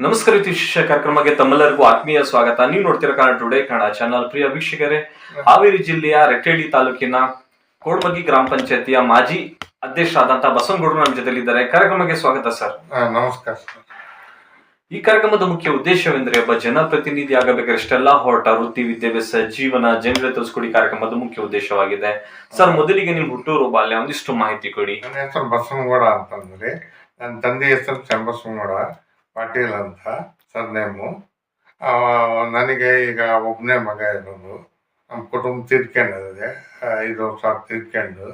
ನಮಸ್ಕಾರ ವಿಶೇಷ ಕಾರ್ಯಕ್ರಮಕ್ಕೆ ತಮ್ಮೆಲ್ಲರಿಗೂ ಆತ್ಮೀಯ ಸ್ವಾಗತ. ನೀವು ನೋಡ್ತಿರೋ ಕಾರಣ ಟುಡೇ ಕನ್ನಡ ಚಾನಲ್ ಪ್ರಿಯ ವೀಕ್ಷಕರೇ, ಹಾವೇರಿ ಜಿಲ್ಲೆಯ ರೆಟ್ಟೇಡಿ ತಾಲೂಕಿನ ಕೋಡ್ಮಗಿ ಗ್ರಾಮ ಪಂಚಾಯತಿಯ ಮಾಜಿ ಅಧ್ಯಕ್ಷರಾದಂತಹ ಬಸವನಗೌಡರು ನಮ್ಮ ಜೊತೆಲಿದ್ದಾರೆ. ಕಾರ್ಯಕ್ರಮಕ್ಕೆ ಸ್ವಾಗತ ಸರ್. ನಮಸ್ಕಾರ ಈ ಕಾರ್ಯಕ್ರಮದ ಮುಖ್ಯ ಉದ್ದೇಶವೆಂದರೆ ಒಬ್ಬ ಜನಪ್ರತಿನಿಧಿ ಆಗಬೇಕಾದ್ರೆ ಇಷ್ಟೆಲ್ಲ ಹೋರಾಟ ವೃತ್ತಿ ವಿದ್ಯಾಭ್ಯಾಸ ಜೀವನ ಜನರ ತಿಳಿಸ್ಕೊಡಿ ಕಾರ್ಯಕ್ರಮದ ಮುಖ್ಯ ಉದ್ದೇಶವಾಗಿದೆ. ಸರ್ ಮೊದಲಿಗೆ ನಿಮ್ಮ ಹುಟ್ಟೂರು ಬಾಲ್ಯ ಒಂದಿಷ್ಟು ಮಾಹಿತಿ ಕೊಡಿ. ನನ್ನ ಹೆಸರು ಬಸವನಗೌಡ ಅಂತಂದ್ರೆ ನನ್ನ ತಂದೆ ಹೆಸರು ಚನ್ನಬಸವನಗೌಡ ಪಾಟೀಲ್ ಅಂತ ಸರ್ ನೇಮು. ನನಗೆ ಈಗ ಒಬ್ಬನೇ ಮಗ ಇರೋದು. ನಮ್ಮ ಕುಟುಂಬ ತೀರ್ಕೊಂಡಿದೆ ಐದು ವರ್ಷ ತೀರ್ಕೊಂಡು.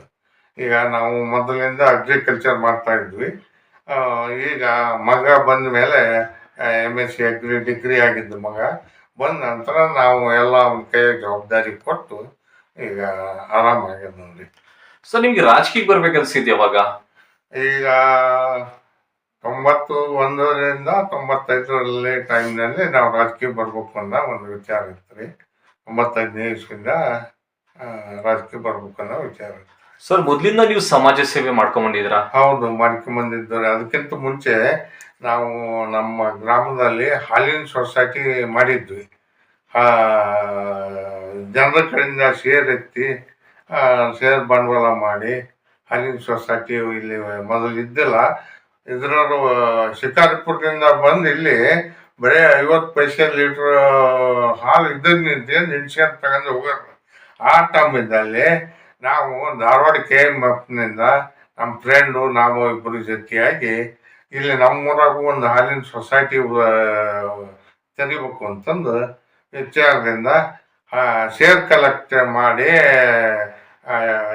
ಈಗ ನಾವು ಮೊದಲಿಂದ ಅಗ್ರಿಕಲ್ಚರ್ ಮಾಡ್ತಾ ಇದ್ವಿ. ಈಗ ಮಗ ಬಂದ ಮೇಲೆ M S C agri degree ಆಗಿದ್ದು ಮಗ ಬಂದ ನಂತರ ನಾವು ಎಲ್ಲ ಅವ್ನ ಕೈ ಜವಾಬ್ದಾರಿ ಕೊಟ್ಟು ಈಗ ಆರಾಮಾಗ್ಯದ ನೋಡಿ ಸರ್ ನಿಮ್ಗೆ ರಾಜಕೀಯಕ್ಕೆ ಬರ್ಬೇಕನ್ಸಿದ್ಯ ಅವಾಗ? ಈಗ ತೊಂಬತ್ತು ಒಂದರಿಂದ ತೊಂಬತ್ತೈದರಲ್ಲಿ ಟೈಮ್ನಲ್ಲಿ ನಾವು ರಾಜಕೀಯ ಬರ್ಬೇಕು ಅನ್ನೋ ಒಂದು ವಿಚಾರ ಇತ್ತು ರೀ ತೊಂಬತ್ತೈದನೇ ಇಸ್ವಿಂದ ಆ, ರಾಜಕೀಯ ಬರ್ಬೇಕು ಅನ್ನೋ ವಿಚಾರ. ಸರ್ ಮೊದಲಿಂದ ನೀವು ಸಮಾಜ ಸೇವೆ ಮಾಡ್ಕೊಂಡಿದ್ರ ಹೌದು ಮಾಡ್ಕೊಂಬಂದಿದ್ದು ಅದಕ್ಕಿಂತ ಮುಂಚೆ ನಾವು ನಮ್ಮ ಗ್ರಾಮದಲ್ಲಿ ಹಾಲಿನ ಸೊಸೈಟಿ ಮಾಡಿದ್ವಿ. ಜನರ ಕಡೆಯಿಂದ ಶೇರ್ ಎತ್ತಿ ಶೇರ್ ಬಂಡವಾಳ ಮಾಡಿ ಹಾಲಿನ ಸೊಸೈಟಿ ಇಲ್ಲಿ ಮೊದಲು ಇದ್ದಿಲ್ಲ ಇದ್ರವರು ಶಿಕಾರಿಪುರದಿಂದ ಬಂದು ಇಲ್ಲಿ ಬರೀ ಐವತ್ತು ಪೈಸೆ ಲೀಟ್ರ್ ಹಾಲು ಇದ್ದದ್ದು ನಿಂತು ನಿಲ್ಸ್ಕೊಂಡು ತಗೊಂಡು ಹೋಗೋರು? ಆ ಟೈಮಿದ್ದಲ್ಲಿ ನಾವು ಧಾರವಾಡ ಕೆ ಎಂ ಎಫ್ನಿಂದ ನಮ್ಮ ಫ್ರೆಂಡು, ನಾವು ಇಬ್ಬರು ಜೊತೆಯಾಗಿ ಇಲ್ಲಿ ನಮ್ಮೂರಾಗೂ ಒಂದು ಹಾಲಿನ ಸೊಸೈಟಿ ತೆಗಿಬೇಕು ಅಂತಂದು ವಿಚಾರದಿಂದ ಶೇರ್ ಕಲೆಕ್ಟ್ ಮಾಡಿ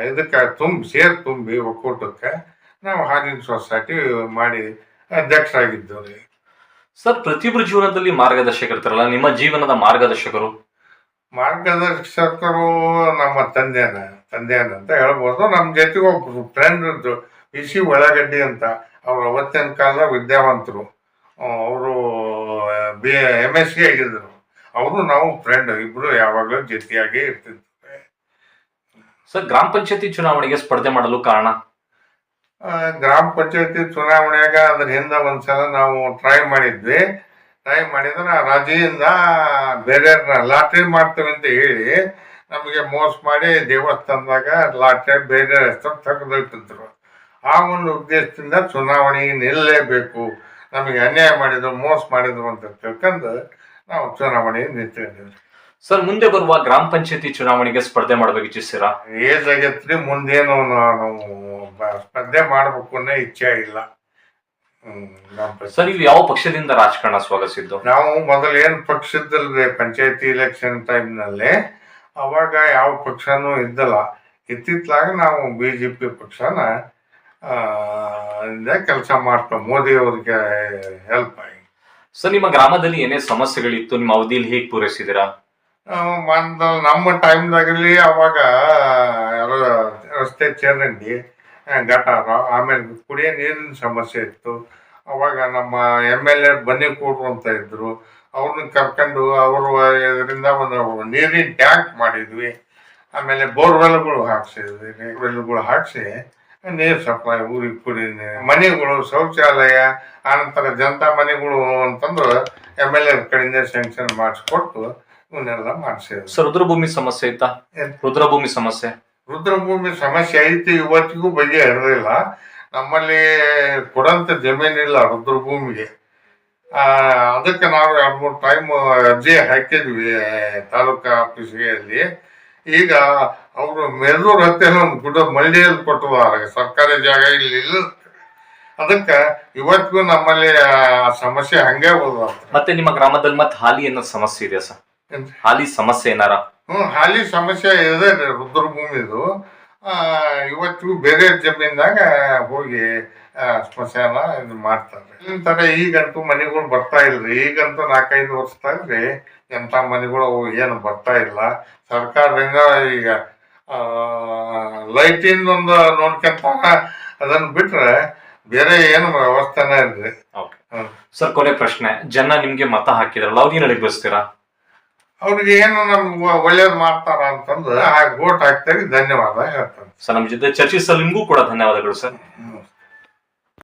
ಇದಕ್ಕೆ ತುಂಬಿ ಸೇರ್ ತುಂಬಿ ಒಕ್ಕೂಟಕ್ಕೆ ನಾವು ಹಾಲಿನ ಸೊಸೈಟಿ ಮಾಡಿ ಅಧ್ಯಕ್ಷರಾಗಿದ್ದೇವೆ. ಸರ್ ಪ್ರತಿಯೊಬ್ಬರ ಜೀವನದಲ್ಲಿ ಮಾರ್ಗದರ್ಶಕ ಇರ್ತಾರಲ್ಲ ನಿಮ್ಮ ಜೀವನದ ಮಾರ್ಗದರ್ಶಕರು? ಮಾರ್ಗದರ್ಶಕರು ನಮ್ಮ ತಂದೆನ ತಂದೆನ ಅಂತ ಹೇಳ್ಬೋದು. ನಮ್ಮ ಜೊತೆಗೆ ಒಬ್ರು ಫ್ರೆಂಡ್ ಇದ್ರು ಇಸಿ ಒಳಗಡ್ಡಿ ಅಂತ ಅವ್ರು ಅವತ್ತಿನ ಕಾಲದ ವಿದ್ಯಾವಂತರು. ಅವರು ಬಿ ಎಂ ಎಸ್ ಸಿ ಆಗಿದ್ರು. ಅವರು ನಾವು ಫ್ರೆಂಡ್ ಇಬ್ರು ಯಾವಾಗಲೂ ಜೊತೆಯಾಗಿ ಇರ್ತಿದ್ವಿ. ಸರ್ ಗ್ರಾಮ ಪಂಚಾಯತಿ ಚುನಾವಣೆಗೆ ಸ್ಪರ್ಧೆ ಮಾಡಲು ಕಾರಣ? ಗ್ರಾಮ ಪಂಚಾಯತಿ ಚುನಾವಣೆಯಾಗ ಅದ್ರ ಹಿಂದೆ ಒಂದ್ಸಲ ನಾವು ಟ್ರೈ ಮಾಡಿದ್ವಿ. ಟ್ರೈ ಮಾಡಿದ್ರೆ ರಾಜಿಯಿಂದ ಬೇರೆ ಲಾಟ್ರಿ ಮಾಡ್ತೀವಿ ಅಂತ ಹೇಳಿ ನಮಗೆ ಮೋಸ ಮಾಡಿ ದೇವಸ್ಥಾನದಾಗ ಲಾಟ್ರಿ ಬೇರೆ ಹೆಸರು ತೆಗೆದಿಟ್ಟಿದ್ರು ಆ ಒಂದು ಉದ್ದೇಶದಿಂದ ಚುನಾವಣೆ ನಿಲ್ಲಲೇಬೇಕು. ನಮಗೆ ಅನ್ಯಾಯ ಮಾಡಿದ್ರು, ಮೋಸ ಮಾಡಿದ್ರು ಅಂತ ತಿಳ್ಕೊಂಡು ನಾವು ಚುನಾವಣೆ ನಿಂತ್ಕೊಂಡಿದ್ವಿ ಸರ್ ಮುಂದೆ ಬರುವ ಗ್ರಾಮ ಪಂಚಾಯತಿ ಚುನಾವಣೆಗೆ ಸ್ಪರ್ಧೆ ಮಾಡಬೇಕು ಇಚ್ಛಿಸ್ತೀರಾ? ಏಜ್ ಆಗೈತ್ರಿ ಮುಂದೇನು ನಾನು ಬ- ಸ್ಪರ್ಧೆ ಮಾಡ್ಬೇಕು ಅನ್ನೋ ಇಚ್ಛೆ ಇಲ್ಲ. ಹ್ಮ್. ಸರ್ ನೀವು ಯಾವ ಪಕ್ಷದಿಂದ ರಾಜಕಾರಣ ಸ್ವಾಗತಿಸಿದ್ದು? ನಾವು ಮೊದಲು ಏನು ಪಕ್ಷದಲ್ಲಿ ಪಂಚಾಯತಿ ಎಲೆಕ್ಷನ್ ಟೈಮ್ನಲ್ಲಿ ಅವಾಗ ಯಾವ ಪಕ್ಷನೂ ಇದ್ದಲ್ಲ. ಇತ್ತಿತ್ತಲಾಗ ನಾವು ಬಿ ಜೆ ಪಿ ಪಕ್ಷನ ಕೆಲಸ ಮಾಡ್ತಾ ಮೋದಿ ಅವ್ರಿಗೆ ಹೆಲ್ಪ್ ಆಗಿ. ಸರ್ ನಿಮ್ಮ ಗ್ರಾಮದಲ್ಲಿ ಏನೇ ಸಮಸ್ಯೆಗಳಿತ್ತು ನಿಮ್ಮ ಅವಧಿಯಲ್ಲಿ ಹೇಗೆ ಪೂರೈಸಿದಿರಾ ಒಂದು ನಮ್ಮ ಟೈಮ್ದಾಗಲಿ ಅವಾಗ, ಎಲ್ಲ ರಸ್ತೆ ಚರಂಡಿ ಗಟಾರ ಆಮೇಲೆ ಕುಡಿಯೋ ನೀರಿನ ಸಮಸ್ಯೆ ಇತ್ತು. ಅವಾಗ ನಮ್ಮ ಎಂ ಎಲ್ ಎ ಬನ್ನಿ ಕೊಡ್ರು ಅಂತ ಇದ್ರು. ಅವ್ರನ್ನ ಕರ್ಕೊಂಡು ಅವರು, ಇದರಿಂದ ಒಂದು ನೀರಿನ ಟ್ಯಾಂಕ್ ಮಾಡಿದ್ವಿ. ಆಮೇಲೆ ಬೋರ್ವೆಲ್ಗಳು ಹಾಕ್ಸಿದ್ವಿ. ವೆಲ್ಗಳು ಹಾಕ್ಸಿ, ನೀರು ಸಪ್ಲೈ, ಊರಿಗೆ ಕುಡಿ, ಮನೆಗಳು, ಶೌಚಾಲಯ, ಆನಂತರ ಜನತಾ ಮನೆಗಳು ಅಂತಂದು ಎಂ ಎಲ್ ಎ ಕಡೆಯಿಂದ ಸ್ಯಾಂಕ್ಷನ್ ಮಾಡಿಸ್ಕೊಟ್ಟು ಇವನ್ನೆಲ್ಲ ಮಾಡಿಸಿದ್ರು. ಸರ್ ರುದ್ರಭೂಮಿ ಸಮಸ್ಯೆ ಐತಾ ಏನ್? ರುದ್ರಭೂಮಿ ಸಮಸ್ಯೆ. ರುದ್ರಭೂಮಿ ಸಮಸ್ಯೆ ಐತಿ ಇವತ್ತಿಗೂ ಬಗೆಹರಿದಿಲ್ಲ ನಮ್ಮಲ್ಲಿ ಕೊಡಂತ ಜಮೀನಿಲ್ಲ ರುದ್ರಭೂಮಿಗೆ. ಆ, ಅದಕ್ಕೆ ನಾವು ಎರಡು ಮೂರು ಟೈಮ್ ಅರ್ಜಿ ಹಾಕಿದ್ವಿ ತಾಲೂಕಾ ಆಫೀಸ್ಗೆ ಅಲ್ಲಿ. ಈಗ ಅವರು ಮೆದೂರ್ ಹತ್ತಿರ ಒಂದು ಗುಡ್ಡ ಮಳ್ಳಿಯಲ್ಲಿ ಕೊಟ್ಟಿದ್ದಾರೆ ಸರ್ಕಾರಿ ಜಾಗ ಇಲ್ಲಿ ಇಲ್ಲ. ಅದಕ್ಕೆ ಇವತ್ತಿಗೂ ನಮ್ಮಲ್ಲಿ ಆ ಸಮಸ್ಯೆ ಹಂಗೆ ಹೋದ ಮತ್ತೆ ನಿಮ್ಮ ಗ್ರಾಮದಲ್ಲಿ ಮತ್ತೆ ಹಾಲಿ ಅನ್ನೋ ಸಮಸ್ಯೆ ಇದೆಯಾ ಸರ್? ಹಾಲಿ ಸಮಸ್ಯೆ ಏನಾರ? ಹ್ಮ್ ಹಾಲಿ ಸಮಸ್ಯೆ ಇದೆ ರುದ್ರಭೂಮಿದು. ಇವತ್ತು ಇವತ್ತಿಗೂ ಬೇರೆ ಜಮೀನ್ದಾಗ ಹೋಗಿ ಸ್ಮಶಾನ ಇದು ಮಾಡ್ತಾರೆ. ತರ ಈಗಂತೂ ಮನೆಗಳು ಬರ್ತಾ ಇಲ್ರಿ. ಈಗಂತೂ ನಾಲ್ಕೈದು ವರ್ಷದಾಗ ರೀ ಎಂಥ ಮನೆಗಳು ಅವು ಏನು ಬರ್ತಾ ಇಲ್ಲ. ಸರ್ಕಾರದಿಂದ ಈಗ ಲೈಟಿಂದ ಒಂದು ನೋಡ್ಕೊಂತಾರ ಅದನ್ನ ಬಿಟ್ರೆ ಬೇರೆ ಏನು ವ್ಯವಸ್ಥೆನೇ ಇಲ್ರಿ. ಸರ್ ಕೊನೆ ಪ್ರಶ್ನೆ. ಜನ ನಿಮ್ಗೆ ಮತ ಹಾಕಿದ್ರಲ್ಲ ಅವ್ರಿಗೆ ಏನ್ ಬಯಸ್ತೀರಾ? ಅವ್ರಿಗೆ ಏನು ನಮ್ಗೆ ಒಳ್ಳೇದು ಮಾಡ್ತಾರ ಅಂತಂದು ಆ ಓಟ್ ಹಾಕ್ತಾರೆ ಧನ್ಯವಾದ ಹೇಳ್ತಾರೆ ಸರ್ ನಮ್ಮ ಜೊತೆ ಚರ್ಚಿಸಲು ನಿಮ್ಗೂ ಕೂಡ ಧನ್ಯವಾದಗಳು ಸರ್.